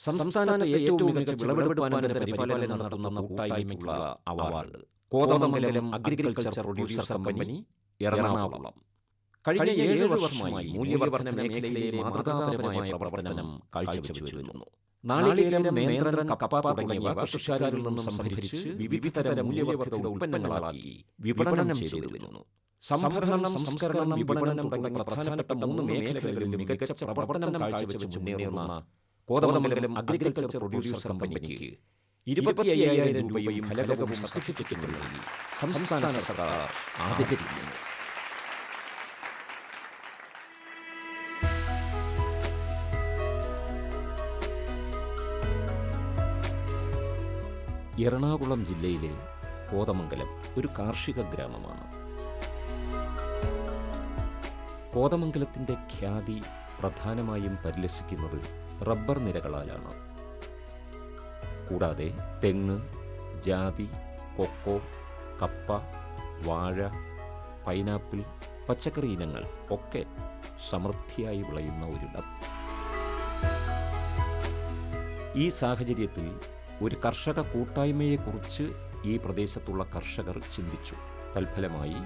സംസ്ഥാനത്തെ ഏറ്റവും മികച്ച വിളവെടുപ്പാനന്തര പരിപാലനം നടത്തുന്ന കൂട്ടായ്മയ്ക്കുള്ള award. Kothamangalam agriculture producer company Ernakulam. കഴിഞ്ഞ ഏഴ് വർഷമായി മൂല്യവർദ്ധന മേഖലയിലെ മാതൃകാപരമായ പ്രവർത്തനം കാഴ്ചവെച്ചു വരുന്നു നാളികേരം നേന്ത്രൻ കപ്പ തുടങ്ങിയവ കൃഷിക്കാരിൽ നിന്നും സംഭരിച്ച് വിവിധതരം മൂല്യവർദ്ധിത ഉൽപ്പന്നങ്ങളാക്കി വിപണനം ചെയ്തു വരുന്നു സംഭരണം സംസ്കരണം വിപണനം തുടങ്ങിയ പ്രധാനപ്പെട്ട മൂന്ന് മേഖലകളിൽ മികച്ച പ്രവർത്തനം കാഴ്ചവെച്ച് മുന്നേറുന്ന കോതമംഗലം അഗ്രികൾച്ചർ പ്രൊഡ്യൂസർ കമ്പനിക്ക് ഇരുപത്തിയ്യായിരം രൂപയും ഫലകവും സർട്ടിഫിക്കറ്റും നൽകി സംസ്ഥാന സർക്കാർ ആദരിക്കുന്നു എറണാകുളം ജില്ലയിലെ കോതമംഗലം ഒരു കാർഷിക ഗ്രാമമാണ്. കോതമംഗലത്തിന്റെ ഖ്യാതി പ്രധാനമായും പരിലസിക്കുന്നത് റബ്ബർ നിരകളാലാണ്. കൂടാതെ തെങ്ങ് ജാതി കൊക്കോ കപ്പ വാഴ പൈനാപ്പിൾ പച്ചക്കറി ഇനങ്ങൾ ഒക്കെ സമൃദ്ധിയായി വിളയുന്ന ഒരിടം. ഈ സാഹചര്യത്തിൽ ഒരു കർഷക കൂട്ടായ്മയെക്കുറിച്ച് ഈ പ്രദേശത്തുള്ള കർഷകർ ചിന്തിച്ചു. തൽഫലമായി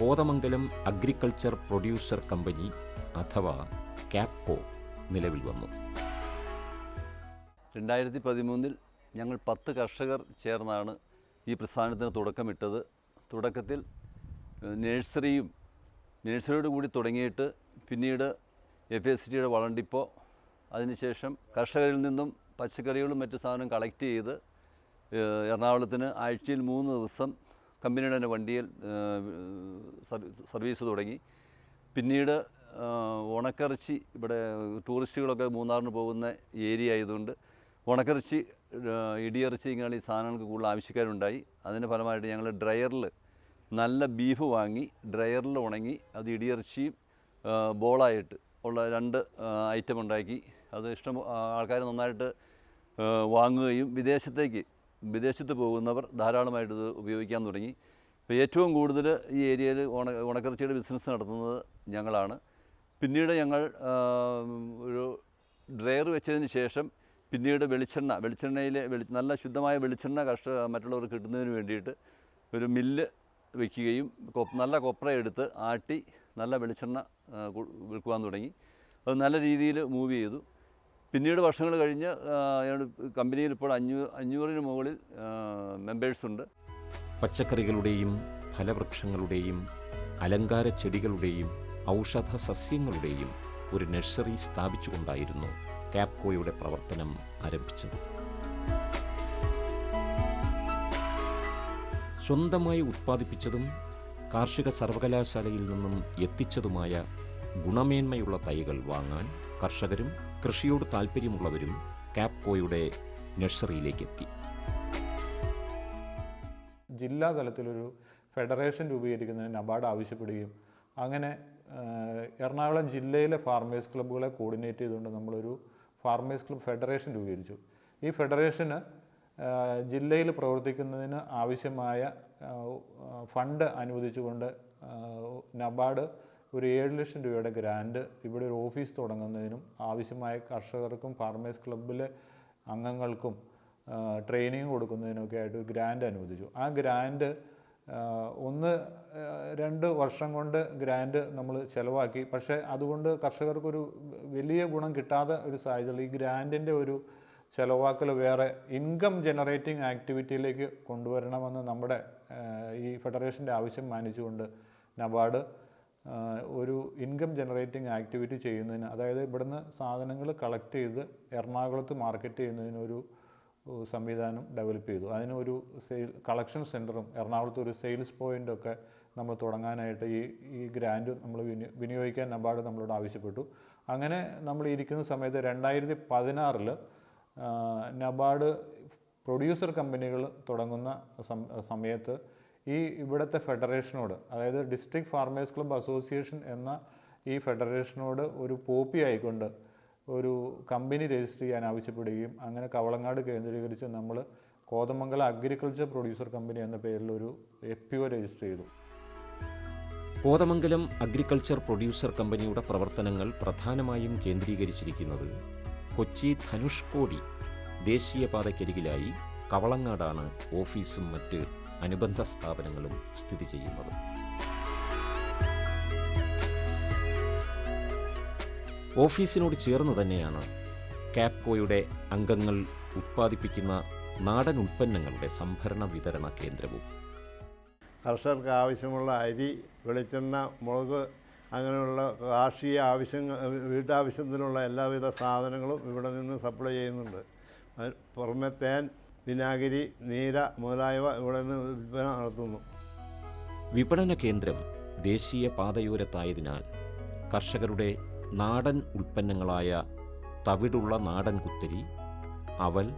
കോതമംഗലം അഗ്രികൾച്ചർ പ്രൊഡ്യൂസർ കമ്പനി അഥവാ കാപ്കോ നിലവിൽ വന്നു. രണ്ടായിരത്തി പതിമൂന്നിൽ ഞങ്ങൾ പത്ത് കർഷകർ ചേർന്നാണ് ഈ പ്രസ്ഥാനത്തിന് തുടക്കമിട്ടത്. തുടക്കത്തിൽ നേഴ്സറിയും നേഴ്സറിയോട് കൂടി തുടങ്ങിയിട്ട് പിന്നീട് എഫ് എസ് ടിയുടെ വളണ്ടിപ്പോ അതിനുശേഷം കർഷകരിൽ നിന്നും പച്ചക്കറികളും മറ്റു സാധനവും കളക്ട് ചെയ്ത് എറണാകുളത്തിന് ആഴ്ചയിൽ മൂന്ന് ദിവസം കമ്പനിയുടെ തന്നെ വണ്ടിയിൽ സർവീസ് തുടങ്ങി. പിന്നീട് ഉണക്കിറച്ചി ഇവിടെ ടൂറിസ്റ്റുകളൊക്കെ മൂന്നാറിന് പോകുന്ന ഏരിയ ആയതുകൊണ്ട് ഉണക്കിറച്ചി ഇടിയിറച്ചി ഇങ്ങനെ ഈ സാധനങ്ങൾക്ക് കൂടുതൽ ആവശ്യക്കാരുണ്ടായി അതിന്റെ ഫലമായിട്ട് ഞങ്ങൾ ഡ്രയറിൽ നല്ല ബീഫ് വാങ്ങി ഡ്രയറിൽ ഉണങ്ങി അത് ഇടിയിറച്ചിയും ബോളായിട്ട് ഉള്ള രണ്ട് ഐറ്റം ഉണ്ടാക്കി. അത് ഇഷ്ടം ആൾക്കാർ നന്നായിട്ട് വാങ്ങുകയും വിദേശത്തേക്ക് വിദേശത്ത് പോകുന്നവർ ധാരാളമായിട്ട് ഇത് ഉപയോഗിക്കാൻ തുടങ്ങി. ഇപ്പോൾ ഏറ്റവും കൂടുതൽ ഈ ഏരിയയിൽ ഉണ ഉണക്കിറച്ചിയുടെ ബിസിനസ് നടത്തുന്നത് ഞങ്ങളാണ്. പിന്നീട് ഞങ്ങൾ ഒരു ഡ്രയർ വെച്ചതിന് ശേഷം പിന്നീട് വെളിച്ചെണ്ണ വെളിച്ചെണ്ണയിൽ വെളി നല്ല ശുദ്ധമായ വെളിച്ചെണ്ണ കർഷക മറ്റുള്ളവർക്ക് കിട്ടുന്നതിന് വേണ്ടിയിട്ട് ഒരു മില്ല് വയ്ക്കുകയും നല്ല കൊപ്ര എടുത്ത് ആട്ടി നല്ല വെളിച്ചെണ്ണ വിൽക്കുവാൻ തുടങ്ങി. അത് നല്ല രീതിയിൽ മൂവ് ചെയ്തു. പിന്നീട് വർഷങ്ങൾ കഴിഞ്ഞ് കമ്പനിയിൽ ഇപ്പോൾ അഞ്ഞൂ അഞ്ഞൂറിന് മുകളിൽ മെമ്പേഴ്സുണ്ട് പച്ചക്കറികളുടെയും ഫലവൃക്ഷങ്ങളുടെയും അലങ്കാര ചെടികളുടെയും ഔഷധ സസ്യങ്ങളുടെയും ഒരു നഴ്സറി സ്ഥാപിച്ചുകൊണ്ടായിരുന്നു കാപ്കോയുടെ പ്രവർത്തനം ആരംഭിച്ചത്. സ്വന്തമായി ഉത്പാദിപ്പിച്ചതും കാർഷിക സർവകലാശാലയിൽ നിന്നും എത്തിച്ചതുമായ ഗുണമേന്മയുള്ള തൈകൾ വാങ്ങാൻ കർഷകരും കൃഷിയോട് താൽപ്പര്യമുള്ളവരും കാപ്കോയുടെ നഴ്സറിയിലേക്ക് എത്തി ജില്ലാ തലത്തിലൊരു ഫെഡറേഷൻ രൂപീകരിക്കുന്നതിന് നബാർഡ് ആവശ്യപ്പെടുകയും അങ്ങനെ എറണാകുളം ജില്ലയിലെ ഫാർമേഴ്സ് ക്ലബ്ബുകളെ കോർഡിനേറ്റ് ചെയ്തുകൊണ്ട് നമ്മളൊരു ഫാർമേഴ്സ് ക്ലബ്ബ് ഫെഡറേഷൻ രൂപീകരിച്ചു. ഈ ഫെഡറേഷന് ജില്ലയിൽ പ്രവർത്തിക്കുന്നതിന് ആവശ്യമായ ഫണ്ട് അനുവദിച്ചുകൊണ്ട് നബാർഡ് ഒരു ഏഴ് ലക്ഷം രൂപയുടെ ഗ്രാൻഡ് ഇവിടെ ഒരു ഓഫീസ് തുടങ്ങുന്നതിനും ആവശ്യമായ കർഷകർക്കും ഫാർമേഴ്സ് ക്ലബ്ബിലെ അംഗങ്ങൾക്കും ട്രെയിനിങ് കൊടുക്കുന്നതിനൊക്കെ ആയിട്ട് ഗ്രാൻഡ് അനുവദിച്ചു. ആ ഗ്രാൻഡ് ഒന്ന് രണ്ട് വർഷം കൊണ്ട് ഗ്രാൻഡ് നമ്മൾ ചിലവാക്കി. പക്ഷേ അതുകൊണ്ട് കർഷകർക്കൊരു വലിയ ഗുണം കിട്ടാതെ ഒരു സാഹചര്യം. ഈ ഗ്രാൻഡിന്റെ ഒരു ചിലവാക്കൽ വേറെ ഇൻകം ജനറേറ്റിംഗ് ആക്ടിവിറ്റിയിലേക്ക് കൊണ്ടുവരണമെന്ന് നമ്മുടെ ഈ ഫെഡറേഷന്റെ ആവശ്യം മാനിച്ചുകൊണ്ട് നബാർഡ് ഒരു ഇൻകം ജനറേറ്റിംഗ് ആക്ടിവിറ്റി ചെയ്യുന്നതിന് അതായത് ഇവിടുന്ന് സാധനങ്ങൾ കളക്ട് ചെയ്ത് എറണാകുളത്ത് മാർക്കറ്റ് ചെയ്യുന്നതിന് ഒരു ഒരു സംവിധാനം ഡെവലപ്പ് ചെയ്തു. ഒരു സെയിൽ കളക്ഷൻ സെന്ററും എറണാകുളത്ത് ഒരു സെയിൽസ് പോയിന്റൊക്കെ നമ്മൾ തുടങ്ങാനായിട്ട് ഈ ഈ ഗ്രാൻഡ് നമ്മൾ വിനി വിനിയോഗിക്കാൻ നബാർഡ് നമ്മളോട് ആവശ്യപ്പെട്ടു. അങ്ങനെ നമ്മൾ ഇരിക്കുന്ന സമയത്ത് രണ്ടായിരത്തി പതിനാറിൽ നബാർഡ് പ്രൊഡ്യൂസർ കമ്പനികൾ തുടങ്ങുന്ന സമയത്ത് ഈ ഇവിടുത്തെ ഫെഡറേഷനോട് അതായത് ഡിസ്ട്രിക്ട് ഫാർമേഴ്സ് ക്ലബ്ബ് അസോസിയേഷൻ എന്ന ഈ ഫെഡറേഷനോട് ഒരു പോപ്പി ആയിക്കൊണ്ട് ഒരു കമ്പനി രജിസ്റ്റർ ചെയ്യാൻ ആവശ്യപ്പെടുകയും അങ്ങനെ കവളങ്ങാട് കേന്ദ്രീകരിച്ച് നമ്മൾ കോതമംഗലം അഗ്രികൾച്ചർ പ്രൊഡ്യൂസർ കമ്പനി എന്ന പേരിൽ ഒരു എഫ് രജിസ്റ്റർ ചെയ്തു. കോതമംഗലം അഗ്രികൾച്ചർ പ്രൊഡ്യൂസർ കമ്പനിയുടെ പ്രവർത്തനങ്ങൾ പ്രധാനമായും കേന്ദ്രീകരിച്ചിരിക്കുന്നത് കൊച്ചി ധനുഷ്കോടി ദേശീയപാതയ്ക്കരികിലായി കവളങ്ങാടാണ് ഓഫീസും മറ്റ് അനുബന്ധ സ്ഥാപനങ്ങളും സ്ഥിതി ചെയ്യുന്നത്. ഓഫീസിനോട് ചേർന്ന് തന്നെയാണ് കാപ്കോയുടെ അംഗങ്ങൾ ഉത്പാദിപ്പിക്കുന്ന നാടൻ ഉൽപ്പന്നങ്ങളുടെ സംഭരണ വിതരണ കേന്ദ്രവും. കർഷകർക്ക് ആവശ്യമുള്ള അരി വെളിച്ചെണ്ണ മുളക് അങ്ങനെയുള്ള കാർഷിക ആവശ്യങ്ങൾ വീട്ടാവശ്യത്തിനുള്ള എല്ലാവിധ സാധനങ്ങളും ഇവിടെ നിന്ന് സപ്ലൈ ചെയ്യുന്നുണ്ട്. പുറമെ തേൻ വിനാഗിരി നീര മുതലായവ ഇവിടെ നിന്ന് വിൽപ്പന നടത്തുന്നു. വിപണന കേന്ദ്രം ദേശീയ പാതയോരത്തായതിനാൽ കർഷകരുടെ നാടൻ ഉൽപ്പന്നങ്ങളായ തവിടുള്ള നാടൻ കുത്തിരി അവൽ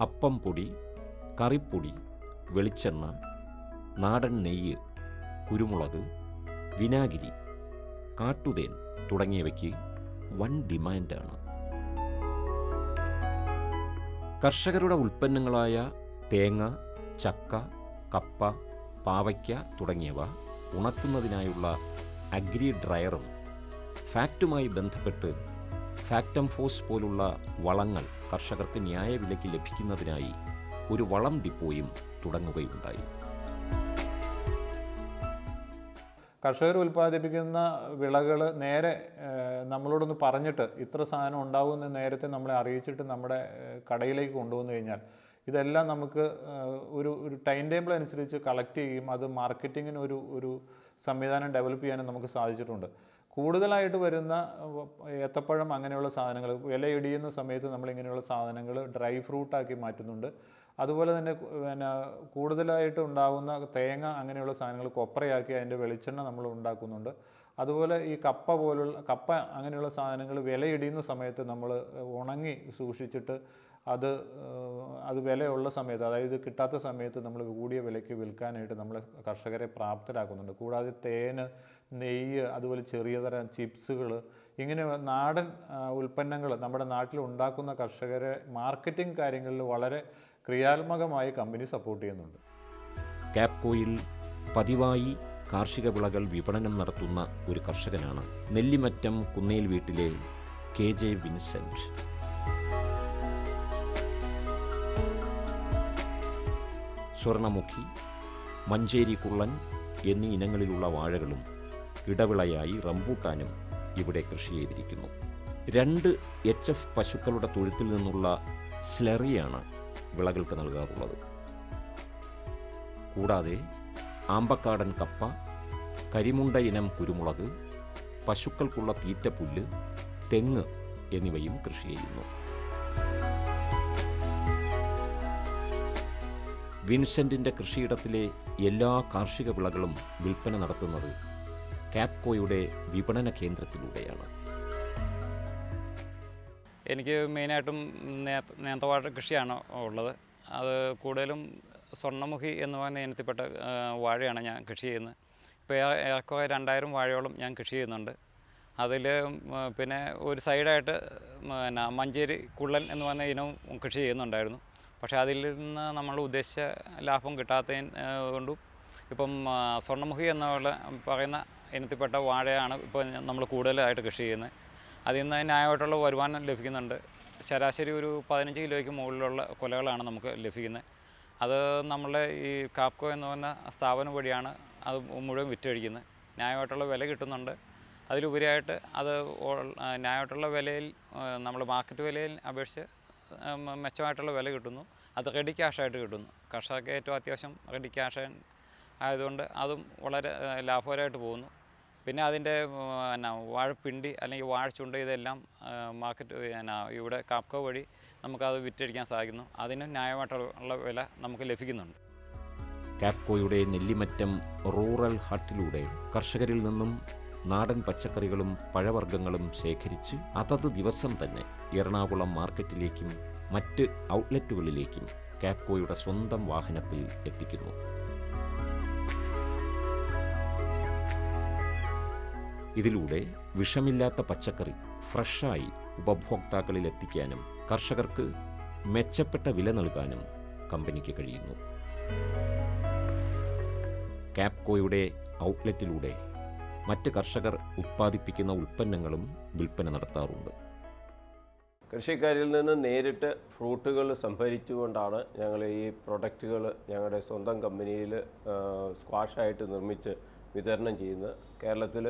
അപ്പം പൊടി കറിപ്പൊടി വെളിച്ചെണ്ണ നാടൻ നെയ്യ് കുരുമുളക് വിനാഗിരി കാട്ടുതേൻ തുടങ്ങിയവയ്ക്ക് വൻ ഡിമാൻഡാണ്. കർഷകരുടെ ഉൽപ്പന്നങ്ങളായ തേങ്ങ ചക്ക കപ്പ പാവയ്ക്ക തുടങ്ങിയവ ഉണക്കുന്നതിനായുള്ള അഗ്രി ഡ്രയറും ഫാക്റ്റുമായി ബന്ധപ്പെട്ട് ഫാക്റ്റം ഫോഴ്സ് പോലുള്ള വളങ്ങൾ കർഷകർക്ക് ന്യായവിലയ്ക്ക് ലഭിക്കുന്നതിനായി ഒരു വളം ഡിപ്പോയും തുടങ്ങുകയുണ്ടായി. കർഷകർ ഉൽപ്പാദിപ്പിക്കുന്ന വിളകൾ നേരെ നമ്മളോടൊന്ന് പറഞ്ഞിട്ട് ഇത്ര സാധനം ഉണ്ടാവുമെന്ന് നേരത്തെ നമ്മളെ അറിയിച്ചിട്ട് നമ്മുടെ കടയിലേക്ക് കൊണ്ടുവന്നു കഴിഞ്ഞാൽ ഇതെല്ലാം നമുക്ക് ഒരു ഒരു ടൈം ടേബിൾ അനുസരിച്ച് കളക്ട് ചെയ്യും. അത് മാർക്കറ്റിങ്ങിന് ഒരു ഒരു സംവിധാനം ഡെവലപ്പ് ചെയ്യാനും നമുക്ക് സാധിച്ചിട്ടുണ്ട്. കൂടുതലായിട്ട് വരുന്ന ഏത്തപ്പഴം അങ്ങനെയുള്ള സാധനങ്ങൾ വില ഇടിയുന്ന സമയത്ത് നമ്മൾ ഇങ്ങനെയുള്ള സാധനങ്ങൾ ഡ്രൈ ഫ്രൂട്ടാക്കി മാറ്റുന്നുണ്ട്. അതുപോലെ തന്നെ പിന്നെ കൂടുതലായിട്ട് ഉണ്ടാകുന്ന തേങ്ങ അങ്ങനെയുള്ള സാധനങ്ങൾ കൊപ്രയാക്കി അതിന്റെ വെളിച്ചെണ്ണ നമ്മൾ ഉണ്ടാക്കുന്നുണ്ട്. അതുപോലെ ഈ കപ്പ പോലുള്ള കപ്പ അങ്ങനെയുള്ള സാധനങ്ങൾ വിലയിടിയുന്ന സമയത്ത് നമ്മൾ ഉണങ്ങി സൂക്ഷിച്ചിട്ട് അത് അത് വിലയുള്ള സമയത്ത് അതായത് കിട്ടാത്ത സമയത്ത് നമ്മൾ കൂടിയ വിലയ്ക്ക് വിൽക്കാനായിട്ട് നമ്മൾ കർഷകരെ പ്രാപ്തരാക്കുന്നുണ്ട്. കൂടാതെ തേന് നെയ്യ് അതുപോലെ ചെറിയ തരം ചിപ്സുകൾ ഇങ്ങനെ നാടൻ ഉൽപ്പന്നങ്ങൾ നമ്മുടെ നാട്ടിൽ ഉണ്ടാക്കുന്ന കർഷകരെ മാർക്കറ്റിംഗ് കാര്യങ്ങളിൽ വളരെ ക്രിയാത്മകമായി കമ്പനി സപ്പോർട്ട് ചെയ്യുന്നുണ്ട്. കാപ്കോയിൽ പതിവായി കാർഷിക വിളകൾ വിപണനം നടത്തുന്ന ഒരു കർഷകനാണ്. നെല്ലിമറ്റം കുന്നേൽ വീട്ടിലെ K J Vincent. Swarnamukhi Manjeri കുള്ളൻ എന്നീ ഇനങ്ങളിലുള്ള വാഴകളും ഇടവിളയായി റംബൂട്ടാനും ഇവിടെ കൃഷി ചെയ്തിരിക്കുന്നു. രണ്ട് എച്ച് എഫ് പശുക്കളുടെ തൊഴുത്തിൽ നിന്നുള്ള സ്ലറിയാണ് വിളകൾക്ക് നൽകാറുള്ളത്. കൂടാതെ ആമ്പക്കാടൻ കപ്പ കരിമുണ്ട ഇനം കുരുമുളക് പശുക്കൾക്കുള്ള തീറ്റപ്പുല്ല് തെങ്ങ് എന്നിവയും കൃഷി ചെയ്യുന്നു. വിൻസെന്റിന്റെ കൃഷിയിടത്തിലെ എല്ലാ കാർഷിക വിളകളും വിൽപ്പന നടത്തുന്നത് കാപ്കോയുടെ വിപണന കേന്ദ്രത്തിലൂടെയാണ്. എനിക്ക് മെയിനായിട്ടും നേ- നേന്തവാഴ കൃഷിയാണ് ഉള്ളത്. അത് കൂടുതലും സ്വർണമുഖി എന്ന് പറയുന്ന ഇനത്തിൽപ്പെട്ട വാഴയാണ് ഞാൻ കൃഷി ചെയ്യുന്നത്. ഇപ്പോൾ ഏറെക്കുറെ രണ്ടായിരം വാഴയോളം ഞാൻ കൃഷി ചെയ്യുന്നുണ്ട്. അതിൽ പിന്നെ ഒരു സൈഡായിട്ട് പിന്നെ മഞ്ചേരി കുള്ളൻ എന്ന് പറയുന്ന ഇനവും കൃഷി ചെയ്യുന്നുണ്ടായിരുന്നു. പക്ഷേ അതിൽ നിന്ന് നമ്മൾ ഉദ്ദേശിച്ച ലാഭം കിട്ടാത്തതിന് കൊണ്ടും ഇപ്പം സ്വർണമുഖി എന്നുള്ള പറയുന്ന ഇനത്തിൽപ്പെട്ട വാഴയാണ് ഇപ്പോൾ നമ്മൾ കൂടുതലായിട്ട് കൃഷി ചെയ്യുന്നത്. അതിൽ നിന്ന് ന്യായമായിട്ടുള്ള വരുമാനം ലഭിക്കുന്നുണ്ട്. ശരാശരി ഒരു പതിനഞ്ച് കിലോയ്ക്ക് മുകളിലുള്ള കൊലകളാണ് നമുക്ക് ലഭിക്കുന്നത്. അത് നമ്മളുടെ ഈ കാപ്കോ എന്ന് പറയുന്ന സ്ഥാപനം വഴിയാണ് അത് മുഴുവൻ വിറ്റഴിക്കുന്നത്. ന്യായമായിട്ടുള്ള വില കിട്ടുന്നുണ്ട്. അതിലുപരിയായിട്ട് അത് ന്യായമായിട്ടുള്ള വിലയിൽ നമ്മൾ മാർക്കറ്റ് വിലയിൽ അപേക്ഷിച്ച് മെച്ചമായിട്ടുള്ള വില കിട്ടുന്നു. അത് റെഡി ക്യാഷായിട്ട് കിട്ടുന്നു. കർഷകർക്ക് ഏറ്റവും അത്യാവശ്യം റെഡി ക്യാഷ് ആയതുകൊണ്ട് അതും വളരെ ലാഭകരമായിട്ട് പോകുന്നു. പിന്നെ അതിന്റെ എന്നാ വാഴപ്പിണ്ടി അല്ലെങ്കിൽ വാഴച്ചുണ്ട് ഇതെല്ലാം മാർക്കറ്റ് എന്നാ ഇവിടെ കാപ്കോ വഴി നമുക്കത് വിറ്റഴിക്കാൻ സാധിക്കുന്നു. അതിന് ന്യായമായിട്ടുള്ള വില നമുക്ക് ലഭിക്കുന്നുണ്ട്. കാപ്കോയുടെ നെല്ലിമറ്റം റൂറൽ ഹട്ടിലൂടെ കർഷകരിൽ നിന്നും നാടൻ പച്ചക്കറികളും പഴവർഗങ്ങളും ശേഖരിച്ച് അതത് ദിവസം തന്നെ എറണാകുളം മാർക്കറ്റിലേക്കും മറ്റ് ഔട്ട്ലെറ്റുകളിലേക്കും കാപ്കോയുടെ സ്വന്തം വാഹനത്തിൽ എത്തിക്കുന്നു. ഇതിലൂടെ വിഷമില്ലാത്ത പച്ചക്കറി ഫ്രഷായി ഉപഭോക്താക്കളിൽ എത്തിക്കാനും കർഷകർക്ക് മെച്ചപ്പെട്ട വില നൽകാനും കമ്പനിക്ക് കഴിയുന്നു. കാപ്കോയുടെ ഔട്ട്ലെറ്റിലൂടെ മറ്റ് കർഷകർ ഉത്പാദിപ്പിക്കുന്ന ഉൽപ്പന്നങ്ങളും വിൽപ്പന നടത്താറുണ്ട്. കൃഷിക്കാരിൽ നിന്ന് നേരിട്ട് ഫ്രൂട്ടുകൾ സംഭരിച്ചുകൊണ്ടാണ് ഞങ്ങൾ ഈ പ്രൊഡക്റ്റുകൾ ഞങ്ങളുടെ സ്വന്തം കമ്പനിയിൽ സ്ക്വാഷായിട്ട് നിർമ്മിച്ച് വിതരണം ചെയ്യുന്നത്. കേരളത്തിൽ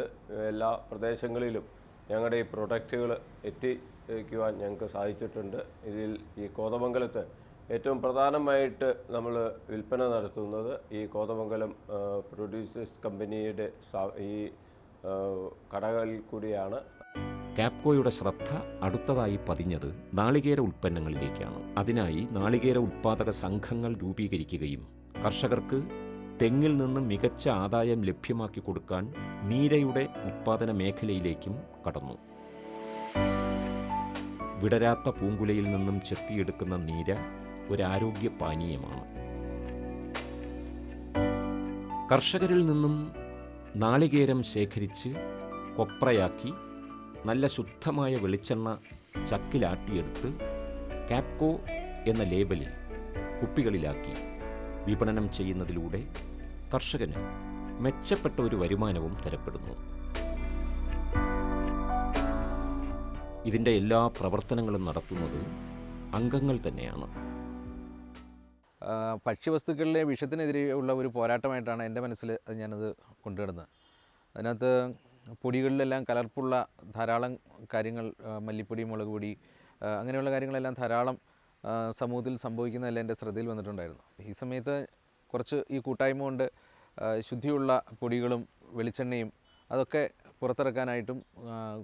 എല്ലാ പ്രദേശങ്ങളിലും ഞങ്ങളുടെ ഈ പ്രൊഡക്റ്റുകൾ എത്തിക്കുവാൻ ഞങ്ങൾക്ക് സാധിച്ചിട്ടുണ്ട്. ഇതിൽ ഈ കോതമംഗലത്ത് ഏറ്റവും പ്രധാനമായിട്ട് നമ്മൾ വിൽപ്പന നടത്തുന്നത് ഈ കോതമംഗലം പ്രൊഡ്യൂസേഴ്സ് കമ്പനിയുടെ ഈ കടകളിൽ കൂടിയാണ്. കാപ്കോയുടെ ശ്രദ്ധ അടുത്തതായി പതിഞ്ഞത് നാളികേര ഉൽപ്പന്നങ്ങളിലേക്കാണ്. അതിനായി നാളികേര ഉൽപ്പാദക സംഘങ്ങൾ രൂപീകരിക്കുകയും കർഷകർക്ക് തെങ്ങിൽ നിന്നും മികച്ച ആദായം ലഭ്യമാക്കി കൊടുക്കാൻ നീരയുടെ ഉത്പാദന മേഖലയിലേക്കും കടന്നു. വിടരാത്ത പൂങ്കുലയിൽ നിന്നും ചെത്തിയെടുക്കുന്ന നീര ഒരാരോഗ്യ പാനീയമാണ്. കർഷകരിൽ നിന്നും നാളികേരം ശേഖരിച്ച് കൊപ്രയാക്കി നല്ല ശുദ്ധമായ വെളിച്ചെണ്ണ ചക്കിലാട്ടിയെടുത്ത് കാപ്കോ എന്ന ലേബലിൽ കുപ്പികളിലാക്കി വിപണനം ചെയ്യുന്നതിലൂടെ കർഷകന് മെച്ചപ്പെട്ട ഒരു വരുമാനവും തരപ്പെടുന്നു. ഇതിന്റെ എല്ലാ പ്രവർത്തനങ്ങളും നടത്തുന്നത് അംഗങ്ങൾ തന്നെയാണ്. ഭക്ഷ്യവസ്തുക്കളിലെ വിഷത്തിനെതിരെയുള്ള ഒരു പോരാട്ടമായിട്ടാണ് എന്റെ മനസ്സിൽ ഞാനത് കൊണ്ടുവരുന്നത്. അതിനകത്ത് പൊടികളിലെല്ലാം കലർപ്പുള്ള ധാരാളം കാര്യങ്ങൾ മല്ലിപ്പൊടി മുളക് പൊടി അങ്ങനെയുള്ള കാര്യങ്ങളെല്ലാം ധാരാളം സമൂഹത്തിൽ സംഭവിക്കുന്നതല്ല എന്റെ ശ്രദ്ധയിൽ വന്നിട്ടുണ്ടായിരുന്നു. ഈ സമയത്ത് കുറച്ച് ഈ കൂട്ടായ്മ കൊണ്ട് ശുദ്ധിയുള്ള പൊടികളും വെളിച്ചെണ്ണയും അതൊക്കെ പുറത്തിറക്കാനായിട്ടും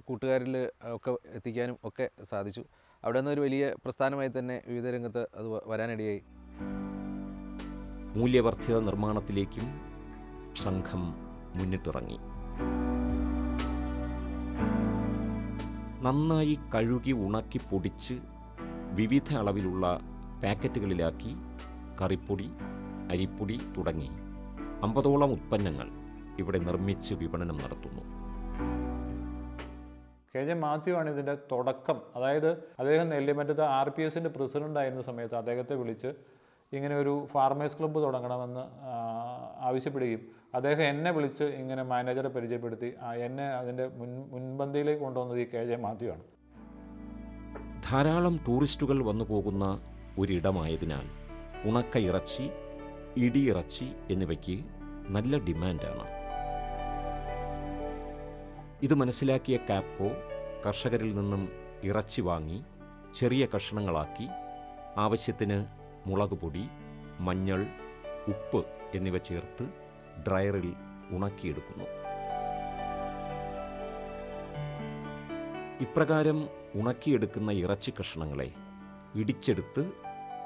കൂട്ടുകാരിൽ ഒക്കെ എത്തിക്കാനും ഒക്കെ സാധിച്ചു. അവിടെ നിന്ന് ഒരു വലിയ പ്രസ്ഥാനമായി തന്നെ വിവിധ രംഗത്ത് അത് വരാനിടയായി. മൂല്യവർദ്ധിത നിർമ്മാണത്തിലേക്കും സംഘം മുന്നിട്ടിറങ്ങി. നന്നായി കഴുകി ഉണക്കി പൊടിച്ച് വിവിധ അളവിലുള്ള പാക്കറ്റുകളിലാക്കി കറിപ്പൊടി അരിപ്പൊടി തുടങ്ങി അമ്പതോളം ഉത്പന്നങ്ങൾ ഇവിടെ നിർമ്മിച്ച് വിപണനം നടത്തുന്നു. കെ ജെ മാത്യു ആണ് ഇതിന്റെ തുടക്കം. അതായത് അദ്ദേഹം നെല്ലിമറ്റത്ത് ആർ പി എസിന്റെ പ്രസിഡന്റ് ആയിരുന്ന സമയത്ത് അദ്ദേഹത്തെ വിളിച്ച് ഇങ്ങനെ ഒരു ഫാർമേഴ്സ് ക്ലബ്ബ് തുടങ്ങണമെന്ന് ആവശ്യപ്പെടുകയും അദ്ദേഹം എന്നെ വിളിച്ച് ഇങ്ങനെ മാനേജറെ പരിചയപ്പെടുത്തി എന്നെ അതിന്റെ മുൻ മുൻപന്തിയിലേക്ക് കൊണ്ടുവന്നത് ഈ കെ ജെ മാത്യു ആണ് ധാരാളം ടൂറിസ്റ്റുകൾ വന്നു പോകുന്ന ഒരിടമായതിനാൽ ഉണക്ക ഇറച്ചി ഇടിയിറച്ചി എന്നിവയ്ക്ക് നല്ല ഡിമാൻഡാണ്. ഇത് മനസ്സിലാക്കിയ കാപ്കോ കർഷകരിൽ നിന്നും ഇറച്ചി വാങ്ങി ചെറിയ കഷണങ്ങളാക്കി ആവശ്യത്തിന് മുളക് പൊടി മഞ്ഞൾ ഉപ്പ് എന്നിവ ചേർത്ത് ഡ്രയറിൽ ഉണക്കിയെടുക്കുന്നു. ഇപ്രകാരം ഉണക്കിയെടുക്കുന്ന ഇറച്ചി കഷ്ണങ്ങളെ ഇടിച്ചെടുത്ത്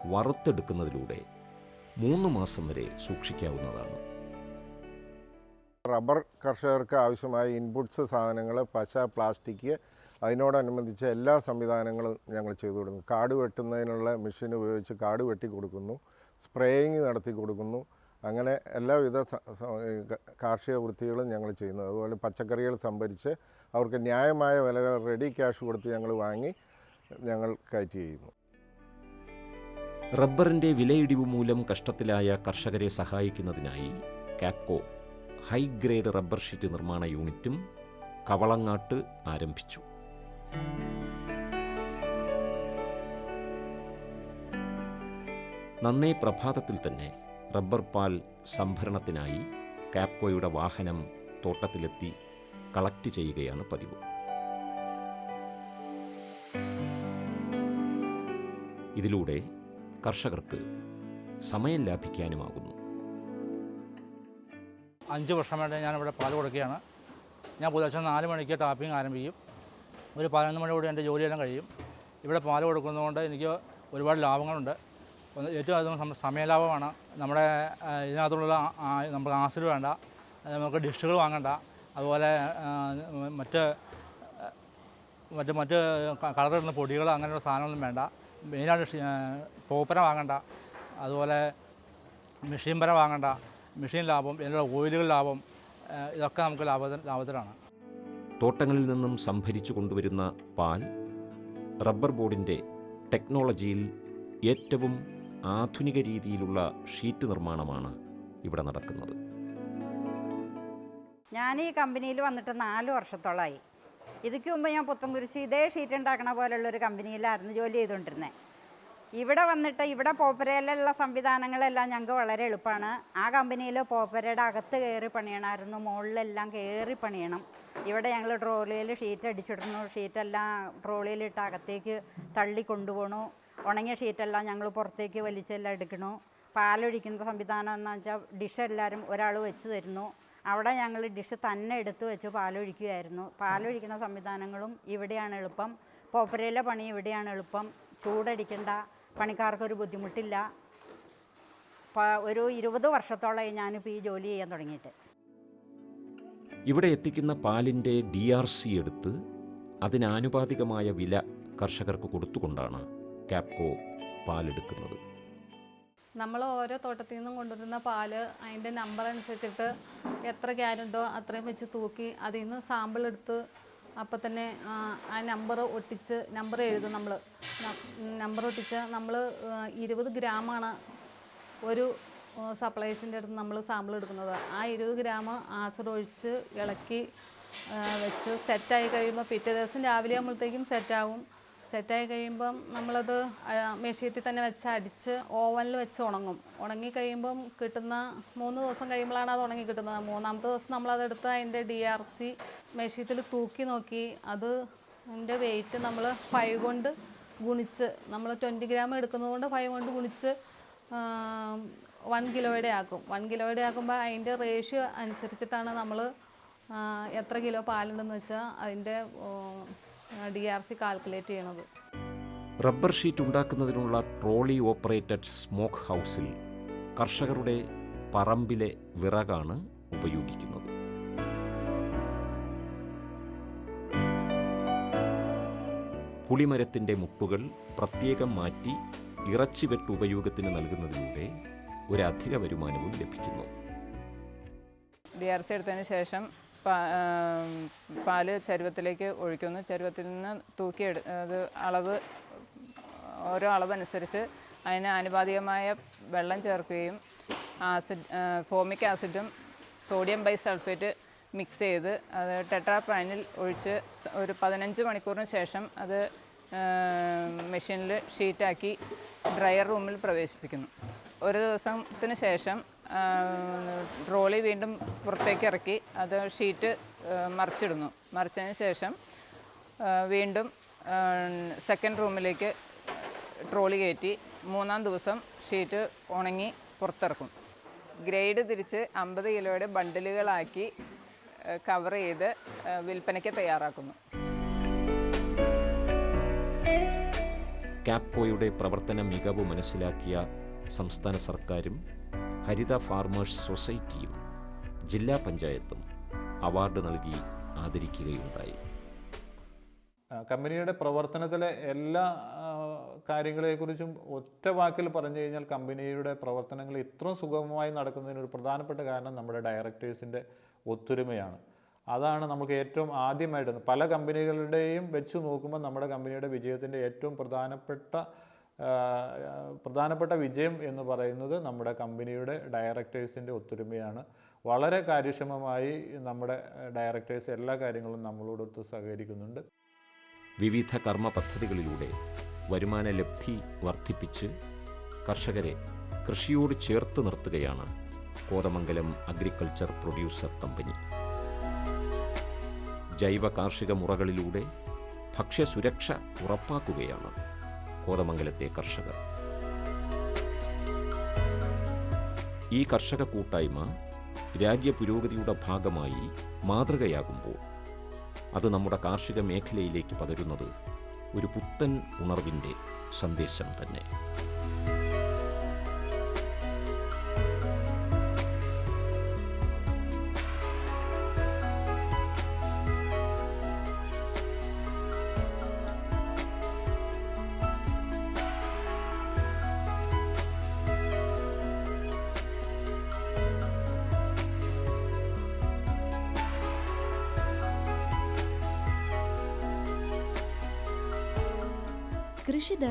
വറുത്തെടുക്കുന്നതിലൂടെ മൂന്ന് മാസം വരെ സൂക്ഷിക്കാവുന്നതാണ്. റബ്ബർ കർഷകർക്ക് ആവശ്യമായ ഇൻപുട്സ് സാധനങ്ങൾ പശ പ്ലാസ്റ്റിക് അതിനോടനുബന്ധിച്ച എല്ലാ സംവിധാനങ്ങളും ഞങ്ങൾ ചെയ്തു കൊടുക്കുന്നു. കാട് വെട്ടുന്നതിനുള്ള മെഷീൻ ഉപയോഗിച്ച് കാട് വെട്ടി കൊടുക്കുന്നു സ്പ്രേയിങ് നടത്തി കൊടുക്കുന്നു. അങ്ങനെ എല്ലാവിധ കാർഷിക വൃത്തികളും ഞങ്ങൾ ചെയ്യുന്നു. അതുപോലെ പച്ചക്കറികൾ സംഭരിച്ച് അവർക്ക് ന്യായമായ വിലകൾ റെഡി ക്യാഷ് കൊടുത്ത് ഞങ്ങൾ വാങ്ങി ഞങ്ങൾ കയറ്റി ചെയ്യുന്നു. റബ്ബറിന്റെ വിലയിടിവ് മൂലം കഷ്ടത്തിലായ കർഷകരെ സഹായിക്കുന്നതിനായി Kapco high grade rubber sheet നിർമ്മാണ യൂണിറ്റും കവളങ്ങാട്ട് ആരംഭിച്ചു. നന്നേ പ്രഭാതത്തിൽ തന്നെ റബ്ബർ പാൽ സംഭരണത്തിനായി കാപ്കോയുടെ വാഹനം തോട്ടത്തിലെത്തി കളക്ട് ചെയ്യുകയാണ് പതിവ്. ഇതിലൂടെ കർഷകർക്ക് സമയം ലാഭിക്കാനുമാകുന്നു. അഞ്ച് വർഷമായിട്ട് ഞാനിവിടെ പാൽ കൊടുക്കുകയാണ്. ഞാൻ പുലർച്ചെ നാല് മണിക്ക് ടാപ്പിംഗ് ആരംഭിക്കും. ഒരു പതിനൊന്ന് മണിയോടെ എന്റെ ജോലിയെല്ലാം കഴിയും. ഇവിടെ പാൽ കൊടുക്കുന്നതുകൊണ്ട് എനിക്ക് ഒരുപാട് ലാഭങ്ങളുണ്ട്. ഏറ്റവും അധികം നമ്മുടെ സമയലാഭമാണ്. നമ്മുടെ ഇതിനകത്തുള്ള നമുക്ക് ആസിഡ് വേണ്ട. നമുക്ക് ഡിഷുകൾ വാങ്ങണ്ട. അതുപോലെ മറ്റ് മറ്റ് മറ്റ് കളറിടുന്ന പൊടികൾ അങ്ങനെയുള്ള സാധനങ്ങളൊന്നും വേണ്ട. മെയിനായിട്ട് പോപ്പര വാങ്ങണ്ട. അതുപോലെ മെഷീൻ പര വാങ്ങണ്ട. മെഷീൻ ലാഭം ഇതിനുള്ള ഓയിലുകൾ ലാഭം ഇതൊക്കെ നമുക്ക് ലാഭ ലാഭത്തിലാണ് തോട്ടങ്ങളിൽ നിന്നും സംഭരിച്ചു കൊണ്ടുവരുന്ന പാൽ റബ്ബർ ബോർഡിന്റെ ടെക്നോളജിയിൽ ഏറ്റവും ആധുനിക രീതിയിലുള്ള ഷീറ്റ് നിർമ്മാണമാണ് ഇവിടെ നടക്കുന്നത്. ഞാൻ ഈ കമ്പനിയിൽ വന്നിട്ട് നാല് വർഷത്തോളമായി ഇതിക്ക് മുമ്പ് ഞാൻ പുത്തൻകുരിശ് ഇതേ ഷീറ്റ് ഉണ്ടാക്കണ പോലെയുള്ള ഒരു കമ്പനിയിലായിരുന്നു ജോലി ചെയ്തുകൊണ്ടിരുന്നത് ഇവിടെ വന്നിട്ട് ഇവിടെ പോപ്പരയിലുള്ള സംവിധാനങ്ങളെല്ലാം ഞങ്ങൾക്ക് വളരെ എളുപ്പമാണ്. ആ കമ്പനിയിൽ പോപ്പരയുടെ അകത്ത് കയറി പണിയണമായിരുന്നു മുകളിലെല്ലാം കയറി പണിയണം. ഇവിടെ ഞങ്ങൾ ട്രോളിയിൽ ഷീറ്റ് അടിച്ചിടുന്നു ഷീറ്റെല്ലാം ട്രോളിയിലിട്ട് അകത്തേക്ക് തള്ളി കൊണ്ടുപോകണു ഉണങ്ങിയ ഷീറ്റെല്ലാം ഞങ്ങൾ പുറത്തേക്ക് വലിച്ചെല്ലാം എടുക്കണു. പാലൊഴിക്കുന്ന സംവിധാനം എന്ന് വെച്ചാൽ ഡിഷ് എല്ലാവരും ഒരാൾ വെച്ച് തരുന്നു. അവിടെ ഞങ്ങൾ ഡിഷ് തന്നെ എടുത്തു വെച്ച് പാലൊഴിക്കുകയായിരുന്നു പാലൊഴിക്കുന്ന സംവിധാനങ്ങളും ഇവിടെയാണ് എളുപ്പം. പോപ്പരയിലെ പണി ഇവിടെയാണ് എളുപ്പം. ചൂടടിക്കണ്ട പണിക്കാർക്കൊരു ബുദ്ധിമുട്ടില്ല. ഒരു ഇരുപത് വർഷത്തോളമായി ഞാനിപ്പോൾ ഈ ജോലി ചെയ്യാൻ തുടങ്ങിയിട്ട്. ഇവിടെ എത്തിക്കുന്ന പാലിന്റെ ഡി ആർ സി എടുത്ത് അതിനാനുപാതികമായ വില കർഷകർക്ക് കൊടുത്തുകൊണ്ടാണ് കാപ്കോ പാലെടുക്കുന്നത്. നമ്മൾ ഓരോ തോട്ടത്തിൽ നിന്നും കൊണ്ടുവരുന്ന പാൽ അതിന്റെ നമ്പർ അനുസരിച്ചിട്ട് എത്ര ക്യാരറ്റോ അത്രയും വെച്ച് തൂക്കി അതിൽ നിന്ന് സാമ്പിൾ എടുത്ത് അപ്പം തന്നെ ആ, നമ്പർ ഒട്ടിച്ച് നമ്പർ എഴുതും നമ്മൾ. നമ്പർ ഒട്ടിച്ച് നമ്മൾ ഇരുപത് ഗ്രാമാണ് ഒരു സപ്ലൈസിന്റെ അടുത്ത് നമ്മൾ സാമ്പിൾ എടുക്കുന്നത്. ആ ഇരുപത് ഗ്രാം ആസിഡ് ഒഴിച്ച് ഇളക്കി വെച്ച് സെറ്റായി കഴിയുമ്പോൾ പിറ്റേ ദിവസം രാവിലെ ആകുമ്പോഴത്തേക്കും സെറ്റാവും സെറ്റായി കഴിയുമ്പം നമ്മളത് മെഷീത്തിൽ തന്നെ വെച്ച് അടിച്ച് ഓവനിൽ വെച്ച് ഉണങ്ങും. ഉണങ്ങി കഴിയുമ്പം കിട്ടുന്ന മൂന്ന് ദിവസം കഴിയുമ്പോഴാണ് അത് ഉണങ്ങി കിട്ടുന്നത്. മൂന്നാമത്തെ ദിവസം നമ്മളതെടുത്ത് അതിന്റെ ഡി ആർ സി മെഷീത്തിൽ തൂക്കി നോക്കി അത് അതിന്റെ വെയിറ്റ് നമ്മൾ ഫൈവ് കൊണ്ട് ഗുണിച്ച് നമ്മൾ ട്വന്റി ഗ്രാം എടുക്കുന്നത് കൊണ്ട് ഫൈവ് കൊണ്ട് ഗുണിച്ച് വൺ കിലോയുടെ ആക്കും. വൺ കിലോയുടെ ആക്കുമ്പോൾ അതിന്റെ റേഷ്യോ അനുസരിച്ചിട്ടാണ് നമ്മൾ എത്ര കിലോ പാലുണ്ടെന്ന് വെച്ചാൽ അതിന്റെ ഡി ആർ സി കാൽക്കുലേറ്റ് ചെയ്യണത്. റബ്ബർ ഷീറ്റ് ഉണ്ടാക്കുന്നതിനുള്ള ട്രോളി ഓപ്പറേറ്റഡ് സ്മോക്ക് ഹൗസിൽ കർഷകരുടെ പറമ്പിലെ വിറകാണ് ഉപയോഗിക്കുന്നത്. പുളിമരത്തിന്റെ മുട്ടുകൾ പ്രത്യേകം മാറ്റി ഇറച്ചി വെട്ട് ഉപയോഗത്തിന് നൽകുന്നതിലൂടെ ഒരു അധിക വരുമാനവും ലഭിക്കുന്നു. ഡി ആർ സി എടുത്തതിന് ശേഷം പാൽ ചരുവത്തിലേക്ക് ഒഴിക്കുന്നു. ചരുവത്തിൽ നിന്ന് തൂക്കിയെടു അത് അളവ് ഓരോ അളവനുസരിച്ച് അതിന് ആനുപാതികമായ വെള്ളം ചേർക്കുകയും ആസിഡ് ഫോമിക് ആസിഡും സോഡിയം ബൈസൾഫേറ്റ് മിക്സ് ചെയ്ത് അത് ടെട്രാപാനിൽ ഒഴിച്ച് ഒരു പതിനഞ്ച് മണിക്കൂറിന് ശേഷം അത് മെഷീനിൽ ഷീറ്റാക്കി ഡ്രയർ റൂമിൽ പ്രവേശിപ്പിക്കുന്നു. ഒരു ദിവസത്തിന് ശേഷം ട്രോളി വീണ്ടും പുറത്തേക്ക് ഇറക്കി. അത് ഷീറ്റ് മറിച്ചിടുന്നു. മറിച്ചതിന് ശേഷം വീണ്ടും സെക്കൻഡ് റൂമിലേക്ക് ട്രോളി കയറ്റി മൂന്നാം ദിവസം ഷീറ്റ് ഉണങ്ങി പുറത്തിറക്കും. ഗ്രേഡ് തിരിച്ച് അമ്പത് കിലോയുടെ ബണ്ടിലുകളാക്കി കവർ ചെയ്ത് വിൽപ്പനയ്ക്ക് തയ്യാറാക്കുന്നു. കാപ്കോയുടെ പ്രവർത്തന മികവ് മനസ്സിലാക്കിയ സംസ്ഥാന സർക്കാരും ഹരിത ഫാർമേഴ്സ് സൊസൈറ്റിയും ജില്ലാ പഞ്ചായത്തും അവാർഡ് നൽകി ആദരിക്കുകയുണ്ടായി. കമ്പനിയുടെ പ്രവർത്തനത്തിലെ എല്ലാ കാര്യങ്ങളെക്കുറിച്ചും ഒറ്റ വാക്കിൽ പറഞ്ഞു കഴിഞ്ഞാൽ കമ്പനിയുടെ പ്രവർത്തനങ്ങൾ ഇത്രയും സുഗമമായി നടക്കുന്നതിന് ഒരു പ്രധാനപ്പെട്ട കാരണം നമ്മുടെ ഡയറക്ടേഴ്സിന്റെ ഒത്തൊരുമയാണ്. അതാണ് നമുക്ക് ഏറ്റവും ആദ്യമായിട്ട് പല കമ്പനികളുടെയും വെച്ച് നോക്കുമ്പോൾ നമ്മുടെ കമ്പനിയുടെ വിജയത്തിന്റെ ഏറ്റവും പ്രധാനപ്പെട്ട പ്രധാനപ്പെട്ട വിജയം എന്ന് പറയുന്നത് നമ്മുടെ കമ്പനിയുടെ ഡയറക്ടേഴ്സിന്റെ ഒത്തൊരുമയാണ്. വളരെ കാര്യക്ഷമമായി നമ്മുടെ ഡയറക്ടേഴ്സ് എല്ലാ കാര്യങ്ങളും നമ്മളോടൊത്ത് സഹകരിക്കുന്നുണ്ട്. വിവിധ കർമ്മ പദ്ധതികളിലൂടെ വരുമാന ലബ്ധി വർദ്ധിപ്പിച്ച് കർഷകരെ കൃഷിയോട് ചേർത്ത് നിർത്തുകയാണ് കോതമംഗലം അഗ്രികൾച്ചർ പ്രൊഡ്യൂസർ കമ്പനി. ജൈവ കാർഷിക മുറകളിലൂടെ ഭക്ഷ്യസുരക്ഷ ഉറപ്പാക്കുകയാണ്. കോതമംഗലത്തെ കർഷകർ. ഈ കർഷക കൂട്ടായ്മ രാജ്യ പുരോഗതിയുടെ ഭാഗമായി മാതൃകയാകുമ്പോൾ അത് നമ്മുടെ കാർഷിക മേഖലയിലേക്ക് പകരുന്നത് ഒരു പുത്തൻ ഉണർവിന്റെ സന്ദേശം തന്നെ.